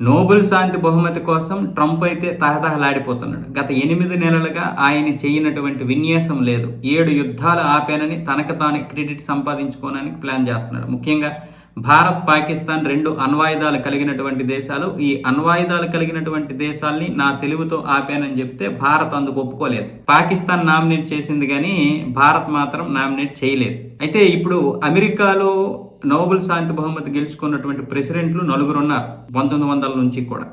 Nobel శాంతి బహుమతి కోసం Trump అయితే తహతహలాడిపోతున్నాడు. గత ఎనిమిది నెలలుగా ఆయన చేయనటువంటి విన్యాసం లేదు. ఏడు యుద్ధాలు ఆపానని తనకు తాను క్రెడిట్ సంపాదించుకోవడానికి ప్లాన్ చేస్తున్నాడు. ముఖ్యంగా భారత్ పాకిస్తాన్ రెండు అణ్వాయుధాలు కలిగినటువంటి దేశాలు. ఈ అణ్వాయుధాలు కలిగినటువంటి దేశాల్ని నా తెలివితో ఆపానని చెప్తే భారత్ అందుకు ఒప్పుకోలేదు. పాకిస్తాన్ నామినేట్ చేసింది కానీ భారత్ మాత్రం నామినేట్ చేయలేదు. అయితే ఇప్పుడు అమెరికాలో నోబెల్ శాంతి బహుమతి గెలుచుకున్నటువంటి ప్రెసిడెంట్లు నలుగురు ఉన్నారు పంతొమ్మిది వందల నుంచి కూడా.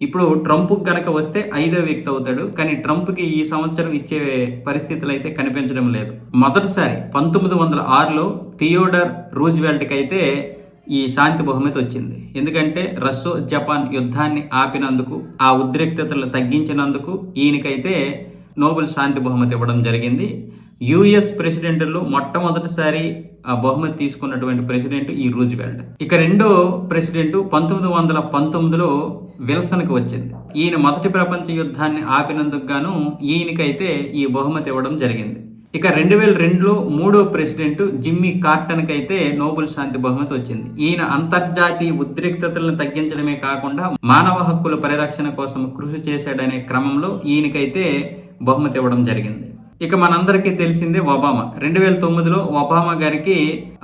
ఇప్పుడు ట్రంప్ గనక వస్తే ఐదో వ్యక్తి అవుతాడు. కానీ ట్రంప్కి ఈ సంవత్సరం ఇచ్చే పరిస్థితులు అయితే కనిపించడం లేదు. మొదటిసారి పంతొమ్మిది వందల ఆరులో థియోడర్ రూజ్వెల్ట్కి అయితే ఈ శాంతి బహుమతి వచ్చింది. ఎందుకంటే రష్యో జపాన్ యుద్ధాన్ని ఆపినందుకు ఆ ఉద్రిక్తతలు తగ్గించినందుకు ఈయనకైతే నోబెల్ శాంతి బహుమతి ఇవ్వడం జరిగింది. యుఎస్ ప్రెసిడెంట్లో మొట్టమొదటిసారి ఆ బహుమతి తీసుకున్నటువంటి ప్రెసిడెంట్ ఈ రూజ్వెల్ట్. ఇక రెండో ప్రెసిడెంట్ పంతొమ్మిది వందల పంతొమ్మిదిలో విల్సన్కి వచ్చింది. ఈయన మొదటి ప్రపంచ యుద్ధాన్ని ఆపినందుకు గాను ఈయనకైతే ఈ బహుమతి ఇవ్వడం జరిగింది. ఇక రెండు వేల రెండులో మూడో ప్రెసిడెంట్ జిమ్మీ కార్టన్కి అయితే నోబెల్ శాంతి బహుమతి వచ్చింది. ఈయన అంతర్జాతీయ ఉద్రిక్తతలను తగ్గించడమే కాకుండా మానవ హక్కుల పరిరక్షణ కోసం కృషి చేశాడనే క్రమంలో ఈయనకైతే బహుమతి ఇవ్వడం జరిగింది. ఇక మనందరికీ తెలిసిందే ఒబామా. రెండు వేల తొమ్మిదిలో ఒబామా గారికి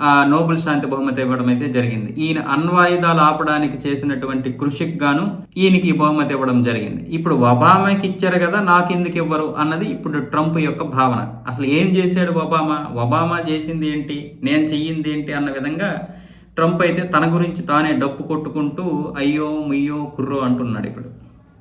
ఆ నోబెల్ శాంతి బహుమతి ఇవ్వడం అయితే జరిగింది. ఈయన అణ్వాయుధాలు ఆపడానికి చేసినటువంటి కృషికి గాను ఈయనకి ఈ బహుమతి ఇవ్వడం జరిగింది. ఇప్పుడు ఒబామాకి ఇచ్చారు కదా నాకు ఎందుకు ఇవ్వరు అన్నది ఇప్పుడు ట్రంప్ యొక్క భావన. అసలు ఏం చేశాడు ఒబామా? ఒబామా చేసింది ఏంటి? నేను చెయ్యింది ఏంటి అన్న విధంగా ట్రంప్ అయితే తన గురించి తానే డప్పు కొట్టుకుంటూ అయ్యో ముయ్యో కుర్రో అంటున్నాడు ఇప్పుడు.